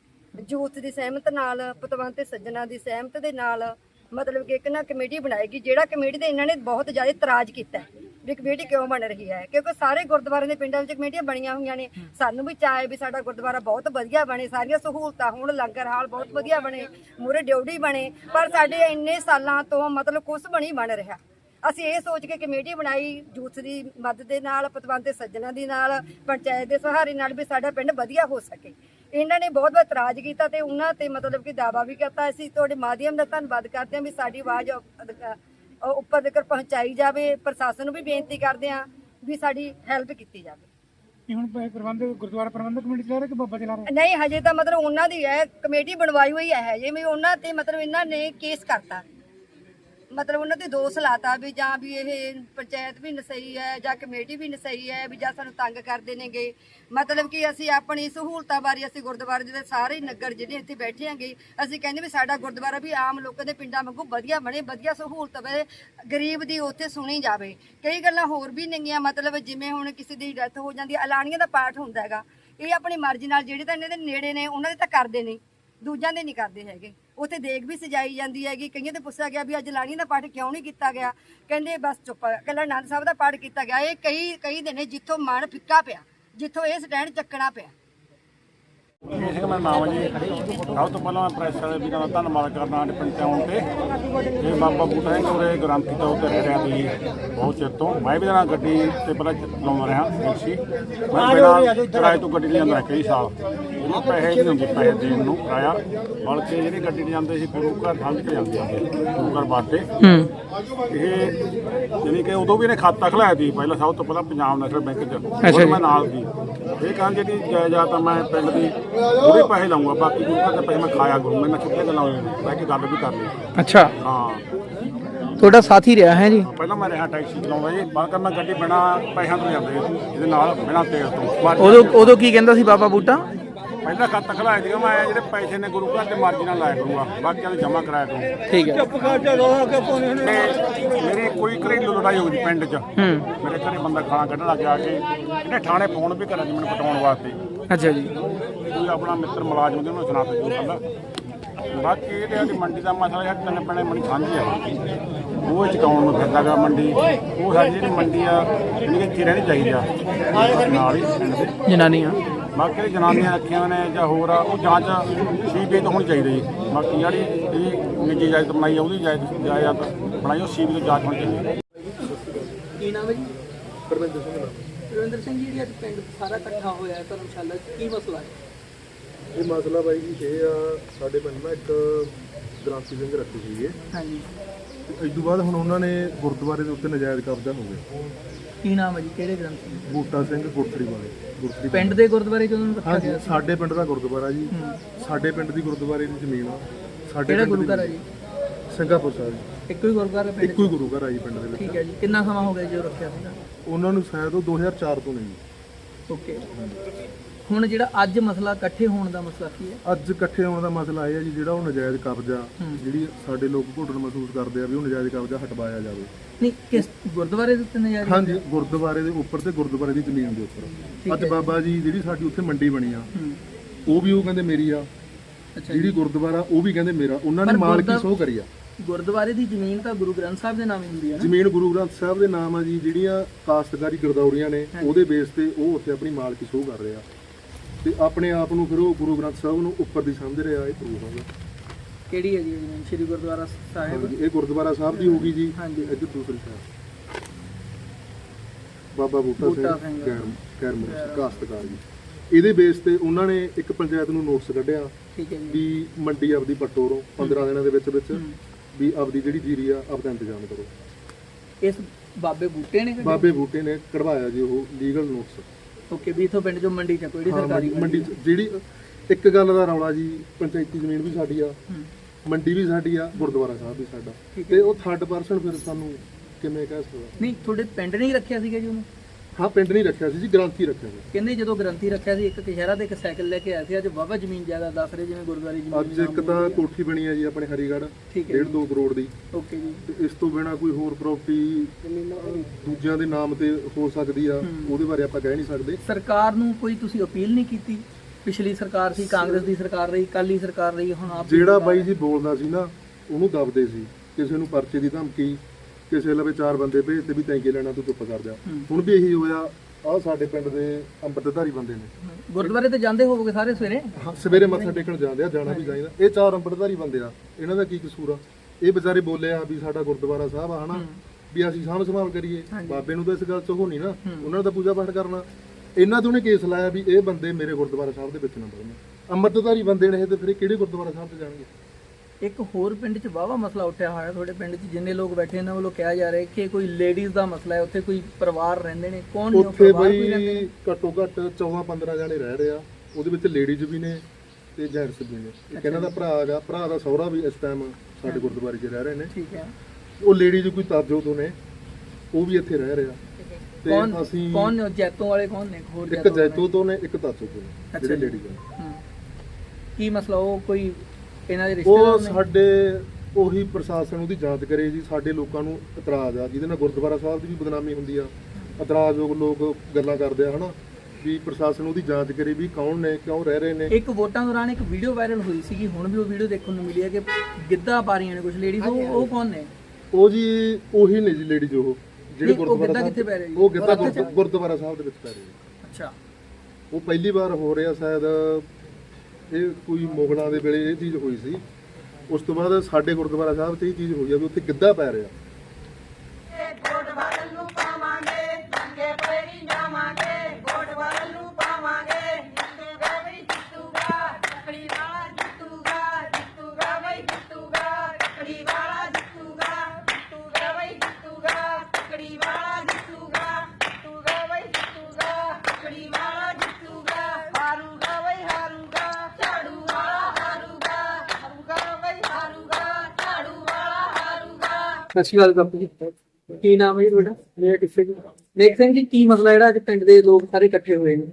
ਯੂਥ ਦੀ ਸਹਿਮਤ ਨਾਲ ਪਤਵੰਤ ਸੱਜਣਾ ਦੀ ਸਹਿਮਤ ਦੇ ਨਾਲ ਮਤਲਬ ਕਿ ਇੱਕ ਨਾ ਕਮੇਟੀ ਬਣਾਏਗੀ ਜਿਹੜਾ ਕਮੇਟੀ ਤੇ ਇਹਨਾਂ ਨੇ ਬਹੁਤ ਜ਼ਿਆਦਾ ਇਤਰਾਜ਼ ਕੀਤਾ ਵੀ ਕਮੇਟੀ ਕਿਉਂ ਬਣ ਰਹੀ ਹੈ। ਕਿਉਂਕਿ ਸਾਰੇ ਗੁਰਦੁਆਰਿਆਂ ਦੇ ਪਿੰਡਾਂ ਵਿੱਚ ਕਮੇਟੀਆਂ ਬਣੀਆਂ ਹੋਈਆਂ ਨੇ। ਸਾਨੂੰ ਵੀ ਚਾਹੇ ਵੀ ਸਾਡਾ ਗੁਰਦੁਆਰਾ ਬਹੁਤ ਵਧੀਆ ਬਣੇ ਸਾਰੀਆਂ ਸਹੂਲਤਾਂ ਹੋਣ ਲੰਗਰ ਹਾਲ ਬਹੁਤ ਵਧੀਆ ਬਣੇ ਮੂਰੇ ਡਿਊਟੀ ਬਣੇ। ਪਰ ਸਾਡੇ ਇੰਨੇ ਸਾਲਾਂ ਤੋਂ ਮਤਲਬ ਕੁਝ ਬਣੀ ਬਣ ਰਿਹਾ। ਅਸੀਂ ਇਹ ਸੋਚ ਕੇ ਕਮੇਟੀ ਬਣਾਈ ਯੂਥ ਦੀ ਮਦਦ ਦੇ ਨਾਲ ਪਤਵੰਤੇ ਸੱਜਣਾ ਦੀ ਨਾਲ ਪੰਚਾਇਤ ਦੇ ਸਹਾਰੇ ਨਾਲ ਵੀ ਸਾਡਾ ਪਿੰਡ ਵਧੀਆ ਹੋ ਸਕੇ। ਇਹਨਾਂ ਨੇ ਬਹੁਤ ਬਹੁਤ ਇਤਰਾਜ਼ ਕੀਤਾ ਤੇ ਉਹਨਾਂ ਤੇ ਮਤਲਬ ਕਿ ਦਾਵਾ ਵੀ ਕਰਤਾ ਅਸੀਂ ਤੁਹਾਡੇ ਮਾਧਿਅਮ ਦਾ ਧੰਨਵਾਦ ਕਰਦੇ ਹਾਂ ਵੀ ਸਾਡੀ ਆਵਾਜ਼ ਉੱਪਰ ਤੱਕ ਪਹੁੰਚਾਈ ਜਾਵੇ। ਪ੍ਰਸ਼ਾਸਨ ਨੂੰ ਵੀ ਬੇਨਤੀ ਕਰਦੇ ਹਾਂ ਵੀ ਸਾਡੀ ਹੈਲਪ ਕੀਤੀ ਜਾਵੇ। ਹੁਣ ਪ੍ਰਬੰਧਕ ਗੁਰਦੁਆਰਾ ਪ੍ਰਬੰਧਕ ਕਮੇਟੀ ਚਲਾ ਰਿਹਾ ਕਿ ਬਾਬਾ ਚਲਾ ਰਿਹਾ? ਨਹੀਂ ਹਜੇ ਤਾਂ ਮਤਲਬ ਉਹਨਾਂ ਦੀ ਹੈ ਕਮੇਟੀ ਬਣਵਾਈ ਹੋਈ ਹੈ ਜਿਵੇਂ ਉਹਨਾਂ ਤੇ ਮਤਲਬ ਇਹਨਾਂ ਨੇ ਕੇਸ ਕਰਤਾ। ਮਤਲਬ ਉਹਨਾਂ ਤੇ ਦੋਸ਼ ਲਾਤਾ ਵੀ ਜਾਂ ਵੀ ਇਹ ਪੰਚਾਇਤ ਵੀ ਨਸਈ ਹੈ ਜਾਂ ਕਮੇਟੀ ਵੀ ਨਸਈ ਹੈ ਵੀ ਜਾਂ ਸਾਨੂੰ ਤੰਗ ਕਰਦੇ ਨੇਗੇ। ਮਤਲਬ ਕਿ ਅਸੀਂ ਆਪਣੀ ਸਹੂਲਤਾਂ ਬਾਰੇ ਅਸੀਂ ਗੁਰਦੁਆਰੇ ਦੇ ਸਾਰੇ ਨਗਰ ਜਿਹੜੇ ਇੱਥੇ ਬੈਠੇ ਆਂਗੇ ਅਸੀਂ ਕਹਿੰਦੇ ਵੀ ਸਾਡਾ ਗੁਰਦੁਆਰਾ ਵੀ ਆਮ ਲੋਕਾਂ ਦੇ ਪਿੰਡਾਂ ਵਾਂਗੂ ਵਧੀਆ ਬਣੇ, ਵਧੀਆ ਸਹੂਲਤ ਬਣੇ ਗਰੀਬ ਦੀ ਉੱਥੇ ਸੁਣੀ ਜਾਵੇ। ਕਈ ਗੱਲਾਂ ਹੋਰ ਵੀ ਨੇਗੀਆਂ, ਮਤਲਬ ਜਿਵੇਂ ਹੁਣ ਕਿਸੇ ਦੀ ਡੈਥ ਹੋ ਜਾਂਦੀ ਹੈ, ਐਲਾਨੀਆਂ ਦਾ ਪਾਠ ਹੁੰਦਾ ਹੈਗਾ। ਇਹ ਆਪਣੀ ਮਰਜ਼ੀ ਨਾਲ ਜਿਹੜੇ ਤਾਂ ਇਹਨਾਂ ਦੇ ਨੇੜੇ ਨੇ, ਉਹਨਾਂ ਦੇ ਤਾਂ ਕਰਦੇ ਨੇ, ਦੂਜਿਆਂ ਦੇ ਨਹੀਂ ਕਰਦੇ ਹੈਗੇ। ਉੱਥੇ ਦੇਖ ਵੀ ਸਜਾਈ ਜਾਂਦੀ ਹੈਗੀ। ਕਈਆਂ ਤੇ ਪੁੱਛਿਆ ਗਿਆ ਵੀ ਅੱਜ ਲਾਣੀ ਦਾ ਪਾਠ ਕਿਉਂ ਨਹੀਂ ਕੀਤਾ ਗਿਆ? ਕਹਿੰਦੇ ਬਸ ਚੁੱਪ ਕੱਲਾ ਆਨੰਦ ਸਾਹਿਬ ਦਾ ਪਾਠ ਕੀਤਾ ਗਿਆ। ਇਹ ਕਈ ਕਈ ਦਿਨ ਨੇ ਜਿੱਥੋਂ ਮਨ ਫਿੱਕਾ ਪਿਆ ਜਿੱਥੋਂ ਇਹ ਸਟੈਂਡ ਚੱਕਣਾ ਪਿਆ। ਇਹ ਸਿੰਘ ਮੇਰਾ ਨਾਮ ਜੀ। ਸਭ ਤੋਂ ਪਹਿਲਾਂ ਮੈਂ ਪ੍ਰੈਸ ਵਾਲੇ ਵੀਰਾਂ ਦਾ ਧੰਨਵਾਦ ਪਿੰਡ 'ਚ ਆਉਣ ਤੇ। ਇਹ ਬਾਬਾ ਬੂਟਾ ਸਿੰਘ ਉਰੇ ਗ੍ਰਾਂਤੀ ਤੋਂ ਉੱਤੇ ਰਹਿ ਰਿਹਾ ਸੀ ਬਹੁਤ ਚਿਰ ਤੋਂ। ਮੈਂ ਵੀ ਨਾਲ ਗੱਡੀ ਤੇ ਪਹਿਲਾਂ ਚਲਾਉਂਦਾ ਰਿਹਾ ਟੈਕਸੀ ਮੈਂ ਪਹਿਲਾਂ ਕਿਰਾਏ ਤੋਂ ਗੱਡੀ ਲਿਆਂਦਾ ਕਈ ਸਾਲ। ਇਹਨੂੰ ਪੈਸੇ ਨਹੀਂ ਹੁੰਦੇ ਪੈਸੇ ਦੇਣ ਨੂੰ ਕਿਰਾਇਆ ਬਲਕਿ ਜਿਹੜੀ ਗੱਡੀ ਤੇ ਜਾਂਦੇ ਸੀ ਗੁਰੂ ਘਰ ਸਮਝ ਕੇ ਜਾਂਦੇ ਸੀ ਗੁਰੂ ਘਰ ਵਾਸਤੇ। ਇਹ ਜਾਣੀ ਕਿ ਉਦੋਂ ਵੀ ਇਹਨੇ ਖਾਤਾ ਖੁਲਾਇਆ ਸੀ ਪਹਿਲਾਂ ਸਭ ਤੋਂ ਪਹਿਲਾਂ ਪੰਜਾਬ ਨੈਸ਼ਨਲ ਬੈਂਕ 'ਚ ਉਦੋਂ ਮੈਂ ਨਾਲ ਸੀ। ਇਹ ਕਹਿੰਦੇ ਜਿਹੜੀ ਜਾਇਦਾਦ ਆ ਮੈਂ ਪਿੰਡ ਦੀ ਪੂਰੇ ਪੈਸੇ ਲਾਉਂਗਾ ਬਾਕੀ ਗੁਰੂ ਘਰ ਦੇ ਪੈਸੇ ਮੈਂ ਖਾਇਆ ਗੁਰੂ ਮੈਂ ਛੁੱਟੀਆਂ ਗੱਲਾਂ ਹੋਈਆਂ ਨੇ ਬਹਿ ਕੇ ਗੱਲ ਵੀ ਕਰ ਲਈ। ਅੱਛਾ। ਹਾਂ। ਤੁਹਾਡਾ ਸਾਥੀ ਰਿਹਾ ਹੈ ਜੀ? ਪਹਿਲਾਂ ਮੈਂ ਰਿਹਾ ਟੈਕਸੀ ਚਲਾਉਂਦਾ ਜੀ ਕਰ ਮੈਂ ਗੱਡੀ ਬਿਨਾ ਪੈਸਿਆਂ ਤੋਂ ਜਾਂਦੇ ਇਹਦੇ ਨਾਲ ਬਿਨਾ ਤੇਲ ਤੋਂ। ਉਦੋਂ ਉਦੋਂ ਕੀ ਕਹਿੰਦਾ ਸੀ ਬਾਬਾ ਬੂਟਾ? ਪਹਿਲਾਂ ਖਾਤਾ ਖੁਲਾਇਆ ਸੀਗਾ ਮੈਂ ਜਿਹੜੇ ਪੈਸੇ ਨੇ ਗੁਰੂ ਘਰ ਦੇ ਮਰਜ਼ੀ ਨਾਲ ਲਾਇਆ ਕਰੂੰਗਾ ਬਾਕੀ ਵਾਲੇ ਜਮ੍ਹਾਂ ਕਰਾਇਆ ਕਰੂੰ ਠੀਕ ਹੈ। ਤੇ ਮੇਰੀ ਕੋਈ ਘਰੇਲੂ ਲੜਾਈ ਹੋ ਗਈ ਪਿੰਡ 'ਚ। ਮੇਰੇ ਘਰੇ ਬੰਦਾ ਖਾਣਾ ਕੱਢਣ ਲੱਗ ਗਿਆ ਆ ਕੇ ਇਹਨੇ ਥਾਣੇ ਫੋਨ ਵੀ ਕਰਿਆ ਸੀ ਮੈਨੂੰ ਪਟਾਉਣ ਵਾਸਤੇ। ਅੱਛਾ ਜੀ। ਕੋਈ ਆਪਣਾ ਮਿੱਤਰ ਮੁਲਾਜ਼ਮ ਦੇ ਉਹਨੂੰ ਸੁਣਾ ਤਾ ਜੋ ਗੱਲ ਬਾਕੀ ਇਹਦੇ ਆਦੀ ਮੰਡੀ ਦਾ ਮਸਲਾ ਯਾਰ ਤਿੰਨ ਪੈਣੇ ਮੰਡੀ ਸਾਂਝੀ ਆ। ਉਹ ਚਕਾਉਣ ਨੂੰ ਫਿਰਦਾ ਗਾ ਮੰਡੀ? ਉਹ ਸਾਡੀ ਜਿਹੜੀ ਮੰਡੀ ਆ ਜਿਹੜੀ ਕਿ ਇੱਥੇ ਰਹਿਣੀ ਚਾਹੀਦੀ ਆ ਨਾਲ ਹੀ ਪਿੰਡ ਦੇ। ਜਨਾਨੀਆਂ। ਬਾਕੀ ਜਿਹੜੀ ਜਨਾਨੀਆਂ ਰੱਖੀਆਂ ਨੇ ਜਾਂ ਹੋਰ ਆ ਉਹ ਜਾਂਚ ਸੀਬੀਆਈ ਤੋਂ ਹੋਣੀ ਚਾਹੀਦੀ ਜੀ। ਬਾਕੀ ਜਿਹੜੀ ਇਹ ਨਿੱਜੀ ਜਾਇਦਾਦ ਬਣਾਈ ਆ ਉਹਦੀ ਜਾਇਦਾਦ ਜਾਇਦਾਦ ਬਣਾਈ ਉਹ ਸੀਬੀਆਈ ਤੋਂ ਜਾਂਚ ਹੋਣੀ ਚਾਹੀਦੀ ਹੈ। ਕੀ ਨਾਮ ਹੈ ਜੀ? ਪਰਵਿੰਦਰ ਸਿੰਘ ਪਰਵਿੰਦਰ ਸਿੰਘ ਜੀ ਅੱਜ ਪਿੰਡ ਸਾਰਾ ਇਕੱਠਾ ਹੋਇਆ ਹੈ ਧਰਮਸ਼ਾਲਾ 'ਚ ਕੀ ਮਸਲਾ ਹੈ? ਇਹ ਮਸਲਾ ਬਾਈ ਜੀ ਇਹ ਆ ਸਾਡੇ ਪਿੰਡ ਨਾਲ ਇੱਕ ਗ੍ਰਾਂਤੀ ਸਿੰਘ ਰੱਖੇ ਸੀਗੇ ਹਾਂਜੀ। ਇਸ ਤੋਂ ਬਾਅਦ ਹੁਣ ਉਹਨਾਂ ਨੇ ਗੁਰਦੁਆਰੇ ਦੇ ਉੱਤੇ ਨਜਾਇਜ਼ ਕਬਜ਼ਾ ਹੋ ਗਿਆ। ਕੀ ਨਾਮ ਹੈ ਜੀ? ਕਿਹੜੇ ਗ੍ਰੰਥ? ਬੂਟਾ ਸਿੰਘ ਗੁਰਥੜੀ ਵਾਲੇ ਪਿੰਡ ਦੇ ਗੁਰਦੁਆਰੇ ਜਦੋਂ ਰੱਖਿਆ ਹਾਂਜੀ ਗਿਆ ਸਾਡੇ ਪਿੰਡ ਦਾ ਗੁਰਦੁਆਰਾ ਜੀ। ਸਾਡੇ ਪਿੰਡ ਦੀ ਗੁਰਦੁਆਰੇ ਦੀ ਜ਼ਮੀਨ ਆ। ਸਾਡੇ ਕਿਹੜਾ ਪਿੰਡ ਗੁਰੂ ਦੀ- ਘਰ ਹੈ ਜੀ? ਸਿੰਘਾਪੁਰ ਸਾਹਿਬ ਇੱਕੋ ਹੀ ਗੁਰਦੁਆਰਾ ਪਿੰਡ 'ਚ? ਇੱਕੋ ਹੀ ਗੁਰੂ ਘਰ ਆ ਜੀ ਪਿੰਡ ਦੇ ਵਿੱਚ। ਠੀਕ ਹੈ ਜੀ। ਕਿੰਨਾ ਸਮਾਂ ਹੋ ਗਿਆ ਜੋ ਰੱਖਿਆ ਸੀਗਾ? ਉਹਨਾਂ ਨੂੰ ਸ਼ਾਇਦ ਉਹ 2004 ਤੋਂ ਨਹੀਂ ਓਕੇ। ਹੁਣ ਜਿਹੜਾ ਅੱਜ ਮਸਲਾ ਇਕੱਠੇ ਹੋਣ ਦਾ ਮਸਲਾ ਕੀ ਹੈ? ਅੱਜ ਇਕੱਠੇ ਹੋਣ ਦਾ ਮਸਲਾ ਇਹ ਹੈ ਜੀ ਜਿਹੜਾ ਉਹ ਨਜਾਇਜ਼ ਕਬਜ਼ਾ ਜਿਹੜੀ ਸਾਡੇ ਲੋਕ ਘੁੱਟਣ ਮਹਿਸੂਸ ਕਰਦੇ ਆ ਵੀ ਉਹ ਨਜਾਇਜ਼ ਕਬਜ਼ਾ ਹਟਵਾਇਆ ਜਾਵੇ। ਨਹੀਂ ਕਿਸ ਗੁਰਦੁਆਰੇ ਦੇ ਉੱਤੇ ਨਜ਼ਾਰੇ ਹਾਂਜੀ ਗੁਰਦੁਆਰੇ ਦੇ ਉੱਪਰ ਤੇ ਗੁਰਦੁਆਰੇ ਦੀ ਜ਼ਮੀਨ ਦੇ ਉੱਪਰ। ਅੱਜ ਬਾਬਾ ਜੀ ਜਿਹੜੀ ਸਾਡੀ ਉੱਥੇ ਮੰਡੀ ਬਣੀ ਆ ਉਹ ਵੀ ਉਹ ਕਹਿੰਦੇ ਮੇਰੀ ਆ। ਜਿਹੜੀ ਗੁਰਦੁਆਰਾ ਉਹ ਵੀ ਕਹਿੰਦੇ ਮੇਰਾ। ਉਹਨਾਂ ਨੇ ਮਾਲਕੀ ਸੋਹ ਕਰੀ ਆ। ਗੁਰਦੁਆਰੇ ਦੀ ਜ਼ਮੀਨ ਤਾਂ ਗੁਰੂ ਗ੍ਰੰਥ ਸਾਹਿਬ ਦੇ ਨਾਮ ਹੀ ਹੁੰਦੀ ਹੈ ਨਾ? ਜ਼ਮੀਨ ਗੁਰੂ ਗ੍ਰੰਥ ਸਾਹਿਬ ਦੇ ਨਾਮ ਆ ਜੀ ਜਿਹੜੀਆਂ ਕਾਸ਼ਤਕਾਰੀ ਗਰਦੌਰੀਆਂ ਨੇ ਉਹਦੇ ਬੇਸ ਤੇ ਉਹ ਉੱਥੇ ਆਪਣੀ ਮਾਲਕੀ ਸੋਹ ਕਰ ਰਹੇ ਆ। ਤੇ ਆਪਣੇ ਆਪ ਨੂੰ ਫਿਰ ਉਹ ਗੁਰੂ ਗ੍ਰੰਥ ਸਾਹਿਬ ਨੂੰ ਉੱਪਰ ਦੀ ਸਮਝ ਰਿਹਾ ਇਹ ਪ੍ਰੂਫ ਹੈਗਾ। ਕਿਹੜੀ ਹੈ ਜੀ ਇਹ ਸ਼੍ਰੀ ਗੁਰਦੁਆਰਾ ਸਾਹਿਬ? ਹਾਂਜੀ, ਇਹ ਗੁਰਦੁਆਰਾ ਸਾਹਿਬ ਦੀ ਹੋਗੀ ਜੀ ਹਾਂਜੀ। ਇੱਧਰ ਦੂਸਰੀ ਸਾਹਿਬ ਬਾਬਾ ਬੂਟਾ ਬੂਟਾ ਸਿੰਘ ਸਿੰਘ। ਕੈਰ ਕੈਰਮਰ ਕਾਸ਼ਤਕਾਰ ਜੀ। ਇਹਦੇ ਬੇਸ ਤੇ ਉਹਨਾਂ ਨੇ ਇੱਕ ਪੰਚਾਇਤ ਨੂੰ ਨੋਟਿਸ ਕੱਢਿਆ ਠੀਕ ਹੈ ਜੀ। ਵੀ ਮੰਡੀ ਆਪਦੀ ਪਟੋਰੋ 15 ਦਿਨਾਂ ਦੇ ਵਿੱਚ ਵਿੱਚ ਵੀ ਆਪਦੀ ਜਿਹੜੀ ਜੀਰੀ ਆ ਆਪਦਾ ਇੰਤਜ਼ਾਮ ਕਰੋ। ਇਸ ਬਾਬੇ ਬੂਟੇ ਨੇ ਬਾਬੇ ਬੂਟੇ ਨੇ ਕਢਵਾਇਆ ਜੀ ਉਹ ਲੀਗਲ ਨੋਟਿਸ ਓਕੇ ਪਿੰਡ ਮੰਡੀ ਚ ਕੋਈ ਹਾਂ, ਸਰਕਾਰੀ ਮੰਡੀ- ਮੰਡੀ 'ਚ ਜਿਹੜੀ ਇੱਕ ਗੱਲ ਦਾ ਰੌਲਾ ਜੀ ਪੰਚਾਇਤੀ ਜ਼ਮੀਨ ਵੀ ਸਾਡੀ ਆ ਮੰਡੀ ਵੀ ਸਾਡੀ ਆ ਗੁਰਦੁਆਰਾ ਸਾਹਿਬ ਵੀ ਸਾਡਾ। ਤੇ ਉਹ ਥਰਡ ਪਰਸਨ ਫਿਰ ਸਾਨੂੰ ਕਿਵੇਂ ਕਹਿ ਸਕਦਾ? ਨਹੀਂ ਤੁਹਾਡੇ ਪਿੰਡ ਨੇ ਹੀ ਰੱਖਿਆ ਸੀਗਾ ਜੀ ਉਹਨੂੰ? ਹਾਂ ਪਿੰਡ ਨਹੀਂ ਰੱਖਿਆ ਸੀ ਜੀ ਗ੍ਰਾਂਤੀ ਰੱਖਿਆ ਸੀ। ਕਹਿੰਦੇ ਜਦੋਂ ਗਰੰਟੀ ਰੱਖਿਆ ਸੀ ਇੱਕ ਕਸ਼ਹਿਰਾ ਤੇ ਇੱਕ ਸਾਈਕਲ ਲੈ ਕੇ ਆਇਆ ਸੀ ਅੱਜ ਵਾਹਵਾ ਜ਼ਮੀਨ ਜ਼ਿਆਦਾ ਦੱਸ ਰਹੇ ਜਿਵੇਂ ਗੁਰਦੁਆਰੀ ਜ਼ਮੀਨ ਅੱਜ ਇੱਕ ਤਾਂ ਕੋਠੀ ਬਣੀ ਹੈ ਜੀ ਆਪਣੇ ਹਰੀਗੜ੍ਹ ਠੀਕ ਹੈ 1.5 ਕਰੋੜ ਦੀ। ਓਕੇ ਜੀ। ਤੇ ਇਸ ਤੋਂ ਬਿਨਾ ਕੋਈ ਹੋਰ ਪ੍ਰਾਪਰਟੀ ਦੂਜਿਆਂ ਦੇ ਨਾਮ ਤੇ ਹੋ ਸਕਦੀ ਆ ਉਹਦੇ ਬਾਰੇ ਆਪਾਂ ਕਹਿ ਨਹੀਂ ਸਕਦੇ। ਸਰਕਾਰ ਨੂੰ ਕੋਈ ਤੁਸੀਂ ਅਪੀਲ ਨਹੀਂ ਕੀਤੀ? ਪਿਛਲੀ ਸਰਕਾਰ ਸੀ ਕਾਂਗਰਸ ਦੀ ਸਰਕਾਰ ਰਹੀ ਕਾਲੀ ਸਰਕਾਰ ਰਹੀ ਹੁਣ ਆਪ ਦੀ ਜਿਹੜਾ ਸਰਕਾਰ ਬਾਈ ਜੀ ਬੋਲਦਾ ਸੀ ਨਾ ਉਹਨੂੰ ਦਬਦੇ ਸੀ ਕਿਸੇ ਨੂੰ ਪਰਚੇ ਦੀ ਧਮਕੀ। ਕਿਸੇ ਲਵੇ ਚਾਰ ਬੰਦੇ ਭੇਜਦੇ ਵੀ ਤੈਂ ਕੀ ਲੈਣਾ ਤੂੰ ਚੁੱਪ ਕਰ ਜਾ। ਹੁਣ ਵੀ ਇਹੀ ਹੋਇਆ ਆ ਸਾਡੇ ਪਿੰਡ ਦੇ ਅੰਮ੍ਰਿਤਧਾਰੀ ਬੰਦੇ ਨੇ। ਗੁਰਦੁਆਰੇ ਤੇ ਜਾਂਦੇ ਹੋਵੋਗੇ ਸਾਰੇ ਸਵੇਰੇ? ਹਾਂ, ਸਵੇਰੇ ਮੱਥਾ ਟੇਕਣ ਜਾਂਦੇ ਆ ਜਾਣਾ ਵੀ ਚਾਹੀਦਾ। ਇਹ ਚਾਰ ਅੰਮ੍ਰਿਤਧਾਰੀ ਬੰਦੇ ਆ ਇਹਨਾਂ ਦਾ ਕੀ ਕਸੂਰ ਆ? ਇਹ ਵਿਚਾਰੇ ਬੋਲੇ ਆ ਵੀ ਸਾਡਾ ਗੁਰਦੁਆਰਾ ਸਾਹਿਬ ਆ ਹਨਾ? ਵੀ ਅਸੀਂ ਸਾਂਭ ਸੰਭਾਲ ਕਰੀਏ। ਬਾਬੇ ਨੂੰ ਤਾਂ ਇਸ ਗੱਲ 'ਚ ਹੋਣੀ ਨਾ। ਉਹਨਾਂ ਨੇ ਤਾਂ ਪੂਜਾ ਪਾਠ ਕਰਨਾ। ਇਹਨਾਂ ਤੋਂ ਨੇ ਕੇਸ ਲਾਇਆ ਵੀ ਇਹ ਬੰਦੇ ਮੇਰੇ ਗੁਰਦੁਆਰਾ ਸਾਹਿਬ ਦੇ ਵਿੱਚ ਨਾ ਵੜਨ ਅੰਮ੍ਰਿਤਧਾਰੀ ਬੰਦੇ ਨੇ ਇਹ ਤੇ ਫਿਰ ਇਹ ਕਿਹੜੇ ਗੁਰਦੁਆਰਾ ਸਾਹਿਬ ਤੇ ਜਾਣਗੇ? ਇੱਕ ਹੋਰ ਪਿੰਡ 'ਚ ਵਾਹਵਾ ਮਸਲਾ ਉੱਠਿਆ ਹੋਇਆ ਤੁਹਾਡੇ ਪਿੰਡ 'ਚ ਜਿੰਨੇ ਲੋਕ ਬੈਠੇ ਇਹਨਾਂ ਵੱਲੋਂ ਕਿਹਾ ਜਾ ਰਿਹਾ ਕਿ ਕੋਈ ਲੇਡੀਜ਼ ਦਾ ਮਸਲਾ ਹੈ ਉੱਥੇ ਕੋਈ ਪਰਿਵਾਰ ਰਹਿੰਦੇ ਨੇ ਕੌਣ ਨੇ ਉਹ ਉੱਥੇ ਪਰਿਵਾਰ ਕੋਈ ਰਹਿੰਦੇ ਨੇ? ਬਈ ਘੱਟੋ ਘੱਟ 14 15 ਜਾਣੇ ਰਹਿ ਰਹੇ ਆ ਉਹਦੇ ਵਿੱਚ ਲੇਡੀਜ਼ ਵੀ ਨੇ ਤੇ ਜੈਂਟਸ ਵੀ ਨੇ। ਇੱਕ ਇਹਨਾਂ ਦਾ ਭਰਾ ਹੈਗਾ ਭਰਾ ਦਾ ਸਹੁਰਾ ਵੀ ਇਸ ਟਾਈਮ ਸਾਡੇ ਗੁਰਦੁਆਰੇ 'ਚ ਰਹਿ ਰਹੇ ਨੇ। ਠੀਕ ਹੈ। ਉਹ ਲੇਡੀਜ਼ ਕੋਈ ਤਾਜੋ ਤੋਂ ਨੇ ਉਹ ਵੀ ਇੱਥੇ ਰਹਿ ਰਿਹਾ। ਤੇ ਕੌਣ ਅਸੀਂ ਕੌਣ ਨੇ? ਉਹ ਜੈਤੋਂ ਵਾਲੇ ਕੌਣ ਨੇ? ਹੋਰ ਇੱਕ ਜੈਤੋਂ ਤੋਂ ਨੇ ਇੱਕ ਤਾਜੋ ਤੋਂ ਨੇ ਜਿਹੜੇ ਲੇਡੀਜ਼ ਨੇ। ਕੀ ਮਸਲਾ ਉਹ ਕੋਈ ਇਹਨਾਂ ਦੇ ਉਹ ਰਿਸ਼ਤੇਦਾਰ ਨੇ? ਸਾਡੇ ਉਹੀ ਪ੍ਰਸ਼ਾਸਨ ਉਹਦੀ ਜਾਂਚ ਕਰੇ ਜੀ ਸਾਡੇ ਲੋਕਾਂ ਨੂੰ ਇਤਰਾਜ਼ ਆ ਜਿਹਦੇ ਨਾਲ ਗੁਰਦੁਆਰਾ ਸਾਹਿਬ ਦੀ ਵੀ ਬਦਨਾਮੀ ਹੁੰਦੀ ਆ। ਇਤਰਾਜ਼ਯੋਗ ਲੋਕ ਗੱਲਾਂ ਕਰਦੇ ਆ ਹਨਾ? ਵੀ ਪ੍ਰਸ਼ਾਸਨ ਉਹਦੀ ਜਾਂਚ ਕਰੇ ਵੀ ਕੌਣ ਨੇ ਕਿਉਂ ਰਹਿ ਰਹੇ ਨੇ। ਇੱਕ ਵੋਟਾਂ ਦੌਰਾਨ ਇੱਕ ਵੀਡੀਓ ਵਾਇਰਲ ਹੋਈ ਸੀਗੀ ਹੁਣ ਵੀ ਉਹ ਵੀਡੀਓ ਦੇਖਣ ਨੂੰ ਮਿਲੀ ਹੈ ਕਿ ਗਿੱਧਾ ਪਾ ਰਹੀਆਂ ਨੇ ਕੁਝ ਲੇਡੀਜ਼ ਉਹ ਉਹ ਕੌਣ ਨੇ? ਉਹ ਜੀ ਉਹੀ ਨੇ ਜੀ ਲੇਡੀ ਜੋ ਉਹ ਜਿਹੜੇ ਨਹੀਂ, ਉਹ ਗੁਰਦੁਆਰਾ ਗਿੱਧਾ ਕਿੱਥੇ ਪੈ ਰਿਹਾ ਜੀ? ਉਹ ਗਿੱਧਾ ਗੁਰਦੁਆਰਾ ਸਾਹਿਬ ਦੇ ਵਿੱਚ ਪੈ ਰਿਹਾ ਅੱਛਾ। ਉਹ ਪਹਿਲੀ ਵਾਰ ਹੋ ਰਿਹਾ ਸ਼ਾਇਦ ਇਹ ਕੋਈ ਮੁਗਲਾਂ ਦੇ ਵੇਲੇ ਇਹ ਚੀਜ਼ ਹੋਈ ਸੀ। ਉਸ ਤੋਂ ਬਾਅਦ ਸਾਡੇ ਗੁਰਦੁਆਰਾ ਸਾਹਿਬ 'ਚ ਇਹ ਚੀਜ਼ ਹੋਈ ਆ ਵੀ ਉੱਥੇ ਗਿੱਧਾ ਪੈ ਰਿਹਾ। ਸਤਿ ਸ਼੍ਰੀ ਅਕਾਲ ਬਾਪੂ ਜੀ। ਕੀ ਨਾਮ ਹੈ ਜੀ ਤੁਹਾਡਾ? ਨੇਕ ਸਿੰਘ ਜੀ ਕੀ ਮਸਲਾ ਜਿਹੜਾ ਅੱਜ ਪਿੰਡ ਦੇ ਲੋਕ ਸਾਰੇ ਇਕੱਠੇ ਹੋਏ ਨੇ?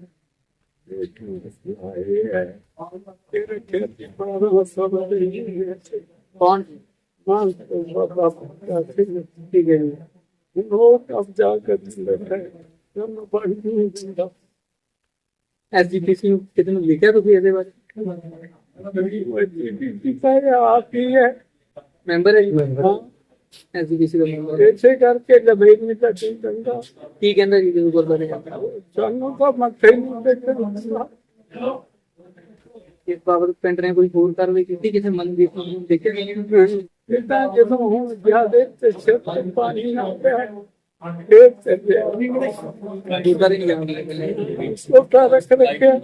ਕੌਣ ਜੀ? ਠੀਕ ਹੈ ਜੀ ਐਸਜੀਪੀਸੀ ਨੂੰ ਕਿਤੇ ਨੂੰ ਲਿਖਿਆ ਤੁਸੀਂ ਇਹਦੇ ਬਾਰੇ? ਮੈਂਬਰ ਹੈ ਜੀ। ਐਸਜੀਪੀਸੀ ਦਾ ਮੈਂਬਰ ਇਸੇ ਕਰਕੇ ਲਬੇਟ ਨਹੀਂ ਤਾਂ ਕੀ ਚੰਗਾ ਕੀ ਕਹਿੰਦਾ ਜੀ ਜਦੋਂ ਗੁਰਦੁਆਰੇ ਜਾਂਦਾ ਸਾਨੂੰ ਤਾਂ ਮੱਥੇ ਨਹੀਂ ਦੇਖਣਾ ਇਸ ਬਾਬਤ ਪਿੰਡ ਨੇ ਕੋਈ ਹੋਰ ਕਾਰਵਾਈ ਕੀਤੀ? ਕਿਸੇ ਮਨਦੀਪ ਨੂੰ ਦੇਖਿਆ ਇਦਾਂ ਜਦੋਂ ਹੁਣ ਜਿਆਦੇ ਤੇ ਸਿਰ ਤੇ ਪਾਣੀ ਨਾ ਪਿਆ ਇਹ ਤੇ ਗੁਰਦੁਆਰੇ ਨਹੀਂ ਜਾਂਦੇ ਸੋਟਾ ਰੱਖ ਰੱਖਿਆ।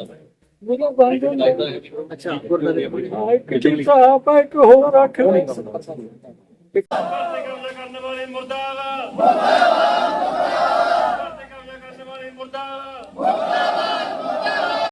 ਮੇਰਾ ਬੰਦ ਹੁੰਦਾ ਅੱਛਾ ਗੁਰਦੁਆਰੇ। ਆ ਇੱਕ ਚੀਜ਼ ਆਪ ਇੱਕ ਹੋਰ ਰੱਖ ਕਬਜ਼ਾ ਕਰਨ ਵਾਲੇ ਮੁਰਦਾਬਾਦ।